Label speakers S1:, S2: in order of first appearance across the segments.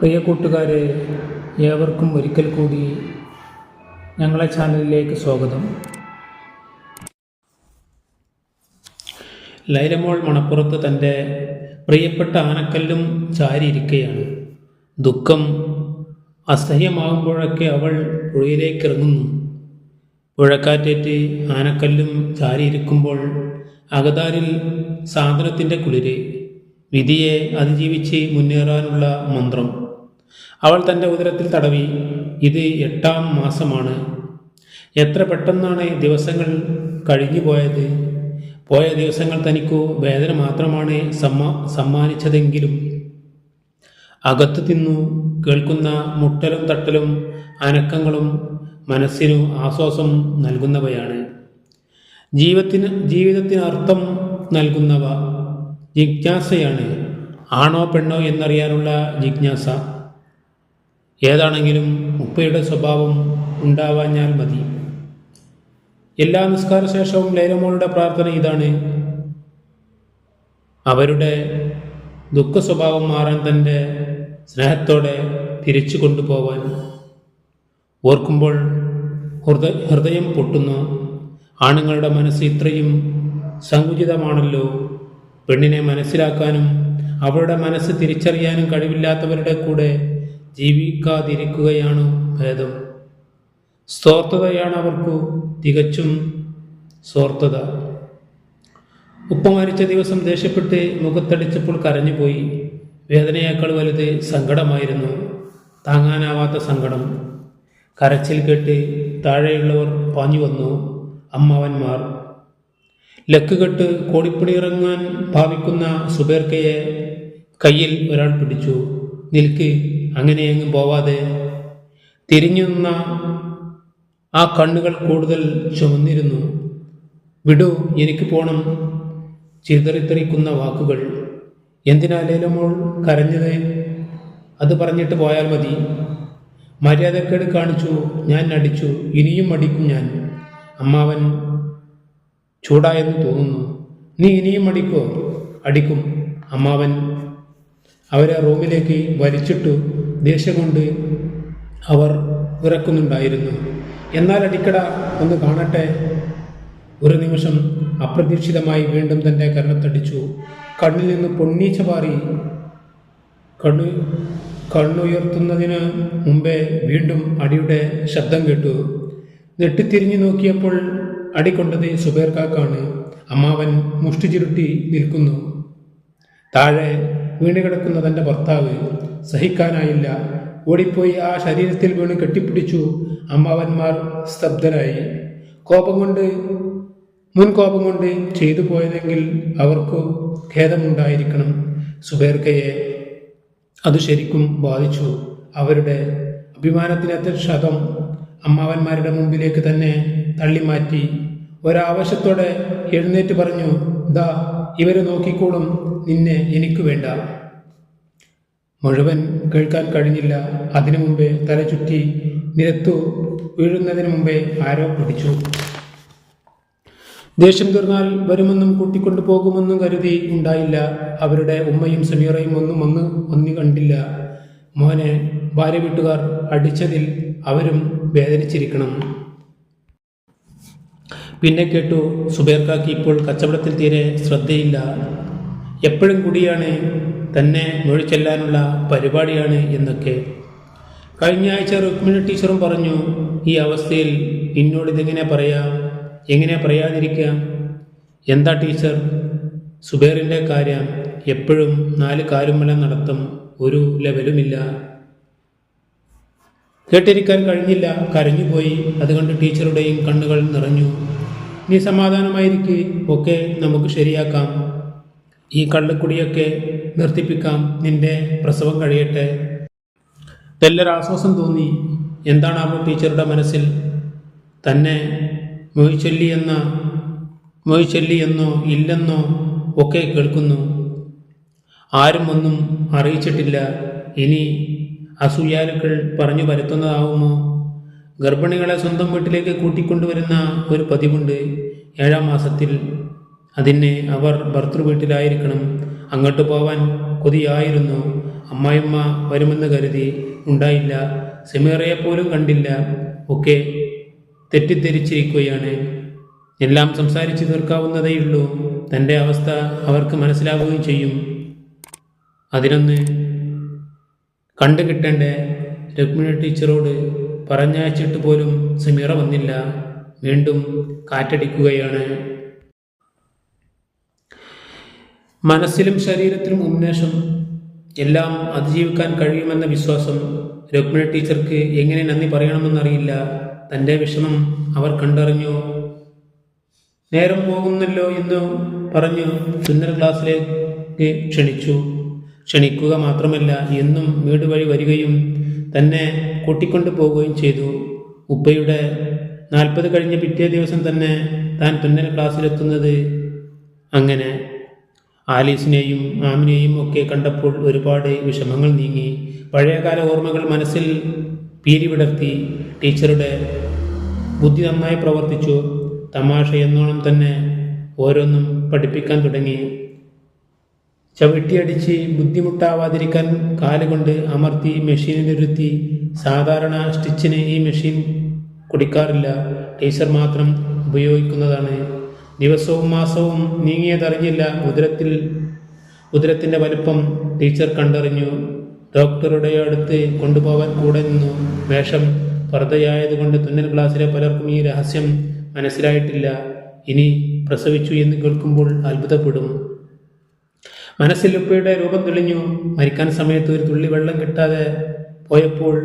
S1: പ്രിയ കൂട്ടുകാരെ ഏവർക്കും ഒരിക്കൽ കൂടി ഞങ്ങളെ ചാനലിലേക്ക് സ്വാഗതം. ലൈലമോൾ മണപ്പുറത്ത് തന്റെ പ്രിയപ്പെട്ട ആനക്കല്ലും ചാരിയിരിക്കുകയാണ് ദുഃഖം അസഹ്യമാകുമ്പോഴൊക്കെ അവൾ പുഴയിലേക്ക് ഇറങ്ങുന്നു പുഴക്കാറ്റേറ്റ് ആനക്കല്ലും ചാരിയിരിക്കുമ്പോൾ അകതാരിൽ സാധനത്തിന്റെ കുളിര്. വിധിയെ അതിജീവിച്ച് മുന്നേറാനുള്ള മന്ത്രം. അവൾ തന്റെ ഉദരത്തിൽ തടവി ഇത് എട്ടാം മാസമാണ്. എത്ര പെട്ടെന്നാണ് ദിവസങ്ങൾ കഴിഞ്ഞു പോയത് പോയ ദിവസങ്ങൾ തനിക്കു വേദന മാത്രമാണ് സമ്മാ സമ്മാനിച്ചതെങ്കിലും. അകത്ത് തിന്നു കേൾക്കുന്ന മുട്ടലും തട്ടലും അനക്കങ്ങളും മനസ്സിനു ആശ്വാസം നൽകുന്നവയാണ്. ജീവിതത്തിന് ജീവിതത്തിന് അർത്ഥം നൽകുന്നവ ജിജ്ഞാസയാണ്. ആണോ പെണ്ണോ എന്നറിയാനുള്ള ജിജ്ഞാസ. ഏതാണെങ്കിലും ഉപ്പയുടെ സ്വഭാവം ഉണ്ടാവാഞ്ഞാൽ മതി. എല്ലാ നിസ്കാര ശേഷവും ലൈലമോളുടെ പ്രാർത്ഥന ഇതാണ്. അവരുടെ ദുഃഖ സ്വഭാവം മാറാൻ തന്റെ സ്നേഹത്തോടെ തിരിച്ചു കൊണ്ടുപോവാൻ. ഓർക്കുമ്പോൾ ഹൃദയ ഹൃദയം പൊട്ടുന്നു ആണുങ്ങളുടെ മനസ്സ് ഇത്രയും സങ്കുചിതമാണല്ലോ. പെണ്ണിനെ മനസ്സിലാക്കാനും അവളുടെ മനസ്സ് തിരിച്ചറിയാനും കഴിവില്ലാത്തവരുടെ കൂടെ ജീവിക്കാതിരിക്കുകയാണ് ഭേദം. സ്വാർത്ഥതയാണ് അവർക്ക് തികച്ചും സ്വാർത്ഥത. ഉപ്പ മരിച്ച ദിവസം ദേഷ്യപ്പെട്ട് മുഖത്തടിച്ചപ്പോൾ കരഞ്ഞുപോയി. വേദനയേക്കാൾ വലുത് സങ്കടമായിരുന്നു. താങ്ങാനാവാത്ത സങ്കടം. കരച്ചിൽ കേട്ട് താഴെയുള്ളവർ പാഞ്ഞു വന്നു. അമ്മാവന്മാർ ലക്ക് കെട്ട് കോടിപ്പടി ഇറങ്ങാൻ ഭാവിക്കുന്ന സുബേർക്കയെ കയ്യിൽ ഒരാൾ പിടിച്ചു. നിൽക്ക് അങ്ങനെയെങ്ങും പോവാതെ. തിരിഞ്ഞു നിന്ന ആ കണ്ണുകൾ കൂടുതൽ ചുമന്നിരുന്നു. വിടൂ എനിക്ക് പോണം. ചിതറിത്തെറിക്കുന്ന വാക്കുകൾ. എന്തിനാ ലേലമോൾ കരഞ്ഞത്? അത് പറഞ്ഞിട്ട് പോയാൽ മതി. മര്യാദക്കേട് കാണിച്ചു ഞാൻ അടിച്ചു ഇനിയും അടിക്കും ഞാൻ. അമ്മാവൻ ചൂടായെന്ന് തോന്നുന്നു. നീ ഇനിയും അടിക്കോ അടിക്കും. അമ്മാവൻ അവരെ റൂമിലേക്ക് വലിച്ചിട്ടു ദേഷ്യം കൊണ്ട് അവർ വിറക്കുന്നുണ്ടായിരുന്നു. എന്നാൽ അടിക്കട ഒന്ന് കാണട്ടെ. ഒരു നിമിഷം അപ്രതീക്ഷിതമായി വീണ്ടും തന്റെ കരണത്തടിച്ചു. കണ്ണിൽ നിന്ന് പൊന്നീച്ച പാറി കണ്ണു കണ്ണുയർത്തുന്നതിന് മുമ്പേ വീണ്ടും അടിയുടെ ശബ്ദം കേട്ടു. നെട്ടിത്തിരിഞ്ഞു നോക്കിയപ്പോൾ അടികൊണ്ടത് സുബേർക്കാക്കാണ് അമ്മാവൻ മുഷ്ടി ചുരുട്ടി നിൽക്കുന്നു. താഴെ വീണുകിടക്കുന്ന തന്റെ ഭർത്താവ് സഹിക്കാനായില്ല. ഓടിപ്പോയി ആ ശരീരത്തിൽ വീണ് കെട്ടിപ്പിടിച്ചു. അമ്മാവന്മാർ സ്തബ്ധരായി. കോപം കൊണ്ട് മുൻ കോപം കൊണ്ട് ചെയ്തു പോയതെങ്കിൽ അവർക്ക് ഖേദമുണ്ടായിരിക്കണം. സുബേർക്കയെ അത് ശരിക്കും ബാധിച്ചു. അവരുടെ അഭിമാനത്തിനത്തെ ക്ഷതം അമ്മാവന്മാരുടെ മുമ്പിലേക്ക് തന്നെ തള്ളിമാറ്റി. ഒരാവശ്യത്തോടെ എഴുന്നേറ്റ് പറഞ്ഞു ദാ ഇവരെ നോക്കിക്കോളും. നിന്നെ എനിക്ക് വേണ്ട. മുഴുവൻ കേൾക്കാൻ കഴിഞ്ഞില്ല. അതിനു മുമ്പേ തല ചുറ്റി നിരത്തു വീഴുന്നതിന് മുമ്പേ ആരോ പിടിച്ചു. ദേഷ്യം തീർന്നാൽ വരുമെന്നും കൂട്ടിക്കൊണ്ടു പോകുമെന്നും കരുതി ഉണ്ടായില്ല. അവരുടെ ഉമ്മയും സമീറയും ഒന്നും ഒന്ന് ഒന്നി കണ്ടില്ല. മോനെ ഭാര്യ വീട്ടുകാർ അടിച്ചതിൽ അവരും വേദനിച്ചിരിക്കണം. പിന്നെ കേട്ടു സുബേർക്കാക്ക് ഇപ്പോൾ കച്ചവടത്തിൽ തീരെ ശ്രദ്ധയില്ല. എപ്പോഴും കൂടിയാണ് തന്നെ മൊഴി ചെല്ലാനുള്ള പരിപാടിയാണ് എന്നൊക്കെ. കഴിഞ്ഞ ആഴ്ച രുക്മിണി ടീച്ചറും പറഞ്ഞു ഈ അവസ്ഥയിൽ എന്നോട് ഇതെങ്ങനെ പറയാം? എങ്ങനെ പറയാതിരിക്കാം? എന്താ ടീച്ചർ? സുബേറിന്റെ കാര്യം എപ്പോഴും നാല് കാലുമല നടത്തും ഒരു ലെവലുമില്ല. കേട്ടിരിക്കാൻ കഴിഞ്ഞില്ല കരഞ്ഞുപോയി. അതുകൊണ്ട് ടീച്ചറുടെയും കണ്ണുകൾ നിറഞ്ഞു. നീ സമാധാനമായിരിക്കെ ഒക്കെ നമുക്ക് ശരിയാക്കാം. ഈ കള്ളക്കുടിയൊക്കെ നിർത്തിപ്പിക്കാം നിന്റെ പ്രസവം കഴിയട്ടെ. തെല്ലൊരാശ്വാസം തോന്നി. എന്താണ് എന്താണാവോ ടീച്ചറുടെ മനസ്സിൽ? തന്നെ മൊഴിച്ചൊല്ലി എന്ന മൊഴിച്ചൊല്ലി എന്നോ ഇല്ലെന്നോ ഒക്കെ കേൾക്കുന്നു. ആരും ഒന്നും അറിയിച്ചിട്ടില്ല. ഇനി അസൂയാലുക്കൾ പറഞ്ഞു പരത്തുന്നതാവുമോ? ഗർഭിണികളെ സ്വന്തം വീട്ടിലേക്ക് കൂട്ടിക്കൊണ്ടുവരുന്ന ഒരു പതിവുണ്ട്. ഏഴാം മാസത്തിൽ അതിന് അവർ ഭർത്തൃ വീട്ടിലായിരിക്കണം അങ്ങോട്ട് പോവാൻ കൊതിയായിരുന്നു. അമ്മായിമ്മ വരുമെന്ന് കരുതി ഉണ്ടായില്ല. സെമീറയെ പോലും കണ്ടില്ല. ഒക്കെ തെറ്റിദ്ധരിച്ചിരിക്കുകയാണ്. എല്ലാം സംസാരിച്ചു തീർക്കാവുന്നതേയുള്ളൂ തന്റെ അവസ്ഥ അവർക്ക് മനസ്സിലാവുകയും ചെയ്യും. അതിനൊന്ന് കണ്ടു കിട്ടേണ്ട രുക്മിണി ടീച്ചറോട് പറഞ്ഞയച്ചിട്ട് പോലും സമീറ വന്നില്ല. വീണ്ടും കാറ്റടിക്കുകയാണ്. മനസ്സിലും ശരീരത്തിലും ഉന്മേഷം എല്ലാം അതിജീവിക്കാൻ കഴിയുമെന്ന വിശ്വാസം രുക്മിണി ടീച്ചർക്ക് എങ്ങനെ നന്ദി പറയണമെന്നറിയില്ല. തന്റെ വിഷമം അവർ കണ്ടറിഞ്ഞു. നേരം പോകുന്നല്ലോ എന്ന് പറഞ്ഞു സുന്ദര ക്ലാസ്സിലേക്ക് ക്ഷണിച്ചു. ക്ഷണിക്കുക മാത്രമല്ല എന്നും വീട് വഴി വരികയും തന്നെ കൂട്ടിക്കൊണ്ടു പോവുകയും ചെയ്തു. ഉപ്പയുടെ നാൽപ്പത് കഴിഞ്ഞ പിറ്റേ ദിവസം തന്നെ താൻ തുന്നൽ ക്ലാസ്സിലെത്തുന്നത്. അങ്ങനെ ആലീസിനെയും ആമിനെയും ഒക്കെ കണ്ടപ്പോൾ ഒരുപാട് വിഷമങ്ങൾ നീങ്ങി. പഴയകാല ഓർമ്മകൾ മനസ്സിൽ പീരി വിടർത്തി. ടീച്ചറുടെ ബുദ്ധി നന്നായി പ്രവർത്തിച്ചു. തമാശ എന്നോണം തന്നെ ഓരോന്നും പഠിപ്പിക്കാൻ തുടങ്ങി. ചവിട്ടിയടിച്ച് ബുദ്ധിമുട്ടാവാതിരിക്കാൻ കാലുകൊണ്ട് അമർത്തി മെഷീനിലിരുത്തി സാധാരണ സ്റ്റിച്ചിന് ഈ മെഷീൻ കുടിക്കാറില്ല. ടീച്ചർ മാത്രം ഉപയോഗിക്കുന്നതാണ്. ദിവസവും മാസവും നീങ്ങിയതറിഞ്ഞില്ല ഉദരത്തിൽ ഉദരത്തിന്റെ വലുപ്പം ടീച്ചർ കണ്ടറിഞ്ഞു. ഡോക്ടറുടെ അടുത്ത് കൊണ്ടുപോകാൻ കൂടെ നിന്നു. വേഷം പർദ്ദയായതുകൊണ്ട് തുന്നൽ ക്ലാസ്സിലെ പലർക്കും ഈ രഹസ്യം മനസ്സിലായിട്ടില്ല. ഇനി പ്രസവിച്ചു എന്ന് കേൾക്കുമ്പോൾ അത്ഭുതപ്പെടും. മനസ്സിൽ ഉപ്പയുടെ രൂപം തെളിഞ്ഞു. മരിക്കാൻ സമയത്ത് ഒരു തുള്ളി വെള്ളം കിട്ടാതെ പോയപ്പോൾ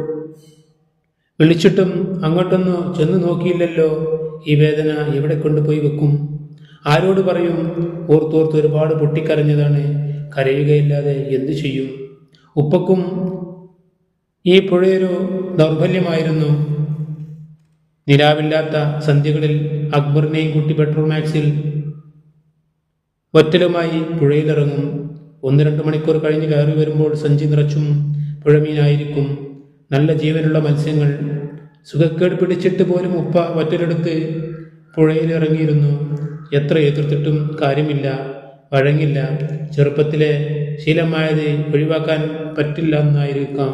S1: വിളിച്ചിട്ടും അങ്ങോട്ടൊന്നു ചെന്ന് നോക്കിയില്ലല്ലോ. ഈ വേദന എവിടെ കൊണ്ടുപോയി വെക്കും? ആരോട് പറയും? ഓർത്തോർത്ത് ഒരുപാട് പൊട്ടിക്കരഞ്ഞതാണ്. കരയുകയില്ലാതെ എന്തു ചെയ്യും? ഉപ്പക്കും ഈ പുഴയൊരു ദൗർബല്യമായിരുന്നു. നിലാവില്ലാത്ത സന്ധ്യകളിൽ അക്ബറിനെയും കുട്ടി പെട്രോൾ മാക്സിൽ ഒറ്റലുമായി പുഴയിലിറങ്ങും. ഒന്ന് രണ്ട് മണിക്കൂർ കഴിഞ്ഞ് കയറി വരുമ്പോൾ സഞ്ചി നിറച്ചും പുഴമീനായിരിക്കും. നല്ല ജീവനുള്ള മത്സ്യങ്ങൾ. സുഖക്കേട് പിടിച്ചിട്ട് പോലും ഉപ്പ ഒറ്റലെടുത്ത് പുഴയിലിറങ്ങിയിരുന്നു. എത്ര എതിർത്തിട്ടും കാര്യമില്ല വഴങ്ങില്ല. ചെറുപ്പത്തിലെ ശീലമായത് ഒഴിവാക്കാൻ പറ്റില്ല എന്നായിരിക്കാം.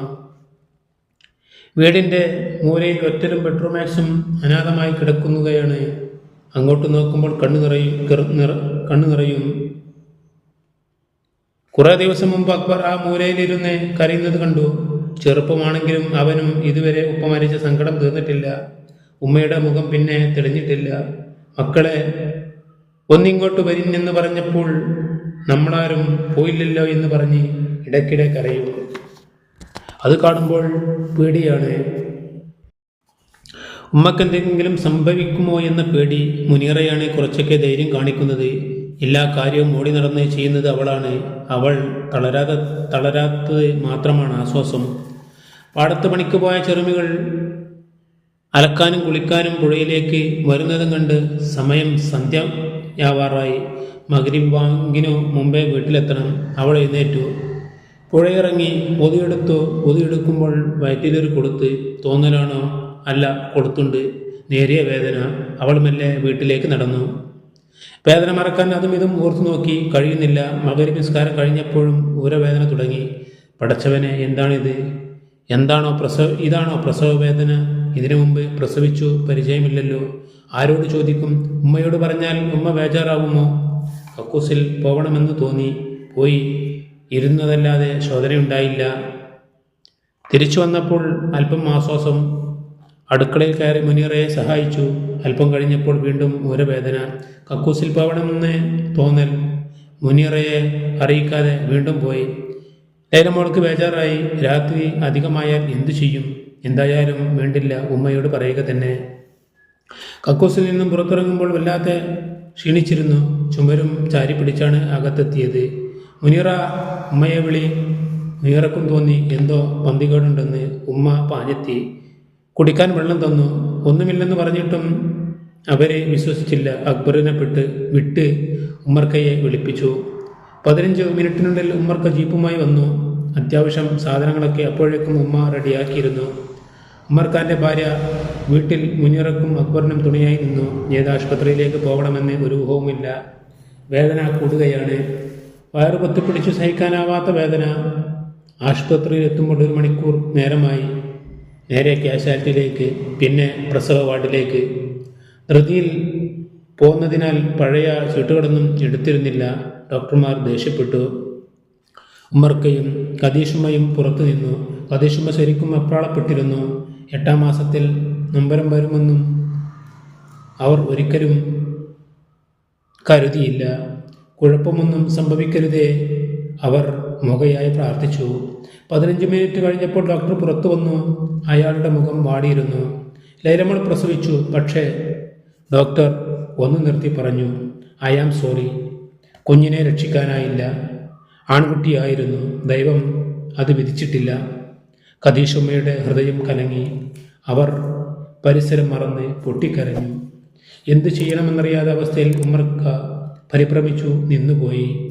S1: വീടിന്റെ മൂലയിൽ ഒറ്റലും ബെഡ്റൂമാക്സും അനാഥമായി കിടക്കുന്നതാണ് അങ്ങോട്ട് നോക്കുമ്പോൾ കണ്ണു നിറയും നിറ കണ്ണു നിറയും കുറേ ദിവസം മുമ്പ് അക്ബർ ആ മൂലയിലിരുന്ന് കരയുന്നത് കണ്ടു. ചെറുപ്പമാണെങ്കിലും അവനും ഇതുവരെ ഉപ്പ മരിച്ച സങ്കടം തീർന്നിട്ടില്ല. ഉമ്മയുടെ മുഖം പിന്നെ തെളിഞ്ഞിട്ടില്ല. മക്കളെ ഒന്നിങ്ങോട്ട് വരിഞ്ഞെന്ന് പറഞ്ഞപ്പോൾ നമ്മളാരും പോയില്ലല്ലോ എന്ന് പറഞ്ഞ് ഇടയ്ക്കിടെ കരയും. അത് കാണുമ്പോൾ പേടിയാണ്. ഉമ്മക്ക് എന്തെങ്കിലും സംഭവിക്കുമോ എന്ന പേടി മുനീറയാണ് കുറച്ചൊക്കെ ധൈര്യം കാണിക്കുന്നത്. എല്ലാ കാര്യവും ഓടി നടന്ന് ചെയ്യുന്നത് അവളാണ്. അവൾ തളരാതെ തളരാത്തത് മാത്രമാണ് ആശ്വാസം. പാടത്ത് പണിക്ക് പോയ ചെറുമികൾ അലക്കാനും കുളിക്കാനും പുഴയിലേക്ക് വരുന്നതും കണ്ട് സമയം സന്ധ്യയാവാറായി. മകരിബ് ബാങ്കിനു മുമ്പേ വീട്ടിലെത്തണം. അവൾ എഴുന്നേറ്റു. പുഴയിറങ്ങി ഒതിയെടുത്തു ഒതിയെടുക്കുമ്പോൾ വയറ്റിലൊരു കൊടുത്ത് തോന്നലാണോ? അല്ല കൊടുത്തുണ്ട്. നേരിയ വേദന. അവൾ മെല്ലെ വീട്ടിലേക്ക് നടന്നു. വേദന മറക്കാൻ അതും ഇതും ഓർത്തു നോക്കി. കഴിയുന്നില്ല. മകരി നിസ്കാരം കഴിഞ്ഞപ്പോഴും ഊരവേദന തുടങ്ങി. പടച്ചവനെ എന്താണിത്? എന്താണോ പ്രസവ ഇതാണോ പ്രസവ വേദന? ഇതിനു മുമ്പ് പ്രസവിച്ചു പരിചയമില്ലല്ലോ. ആരോട് ചോദിക്കും? ഉമ്മയോട് പറഞ്ഞാൽ ഉമ്മ ബേജാറാവുമോ? കക്കൂസിൽ പോകണമെന്ന് തോന്നി. പോയി. ഇരുന്നതല്ലാതെ ശോധനയുണ്ടായില്ല. തിരിച്ചു വന്നപ്പോൾ അല്പം ആശ്വാസം അടുക്കളയിൽ കയറി മുനീറയെ സഹായിച്ചു. അല്പം കഴിഞ്ഞപ്പോൾ വീണ്ടും ഊരവേദന. കക്കൂസിൽ പോകണമെന്ന് തോന്നൽ മുനീറയെ അറിയിക്കാതെ വീണ്ടും പോയി. ലേലമോൾക്ക് ബേജാറായി. രാത്രി അധികമായാൽ എന്തു ചെയ്യും? എന്തായാലും വേണ്ടില്ല ഉമ്മയോട് പറയുക തന്നെ. കക്കൂസിൽ നിന്നും പുറത്തിറങ്ങുമ്പോൾ വല്ലാതെ ക്ഷീണിച്ചിരുന്നു. ചുമരും ചാരി പിടിച്ചാണ് അകത്തെത്തിയത്. മുനീറ ഉമ്മയെ വിളി മുനീറക്കും തോന്നി എന്തോ പന്തികേടുണ്ടെന്ന് ഉമ്മ പാഞ്ഞെത്തി. കുടിക്കാൻ വെള്ളം തന്നു. ഒന്നുമില്ലെന്ന് പറഞ്ഞിട്ടും അവരെ വിശ്വസിച്ചില്ല. അക്ബറിനെ പെട്ട് വിട്ട് ഉമ്മർക്കയെ വിളിപ്പിച്ചു. പതിനഞ്ച് മിനിറ്റിനുള്ളിൽ ഉമ്മർക്ക ജീപ്പുമായി വന്നു. അത്യാവശ്യം സാധനങ്ങളൊക്കെ അപ്പോഴേക്കും ഉമ്മ റെഡിയാക്കിയിരുന്നു. ഉമ്മർഖാന്റെ ഭാര്യ വീട്ടിൽ മുനിറക്കും അക്ബറിനും തുണിയായി നിന്നു. ഏത് ആശുപത്രിയിലേക്ക് പോകണമെന്ന് ഒരു ഊഹവുമില്ല. വേദന കൂടുകയാണ്. വയറ് പൊത്തിപ്പിടിച്ചു സഹിക്കാനാവാത്ത വേദന. ആശുപത്രിയിൽ എത്തുമ്പോൾ ഒരു മണിക്കൂർ നേരമായി. നേരെ ക്യാഷ്വാലിറ്റിയിലേക്ക് പിന്നെ പ്രസവ വാർഡിലേക്ക്. ധൃതിയിൽ പോകുന്നതിനാൽ പഴയ ചീട്ടുകളൊന്നും എടുത്തിരുന്നില്ല ഡോക്ടർമാർ ദേഷ്യപ്പെട്ടു. ഉമ്മർക്കയും കദീഷുമ്മയും പുറത്തു നിന്നു. കദീഷുമ്മ ശരിക്കും അപ്രാളപ്പെട്ടിരുന്നു. എട്ടാം മാസത്തിൽ നൊമ്പരം വരുമെന്നും അവർ ഒരിക്കലും കരുതിയില്ല. കുഴപ്പമൊന്നും സംഭവിക്കരുതേ അവർ മുഖയായി പ്രാർത്ഥിച്ചു. പതിനഞ്ച് മിനിറ്റ് കഴിഞ്ഞപ്പോൾ ഡോക്ടർ പുറത്തു വന്നു. അയാളുടെ മുഖം വാടിയിരുന്നു. ലൈലമൾ പ്രസവിച്ചു. പക്ഷേ ഡോക്ടർ ഒന്ന് നിർത്തി പറഞ്ഞു ഐ ആം സോറി കുഞ്ഞിനെ രക്ഷിക്കാനായില്ല. ആൺകുട്ടിയായിരുന്നു. ദൈവം അത് വിധിച്ചിട്ടില്ല. കദീഷുമ്മയുടെ ഹൃദയം കലങ്ങി. അവർ പരിസരം മറന്ന് പൊട്ടിക്കരഞ്ഞു. എന്തു ചെയ്യണമെന്നറിയാത്ത അവസ്ഥയിൽ ഉമ്മർക്ക പരിഭ്രമിച്ചു നിന്നുപോയി.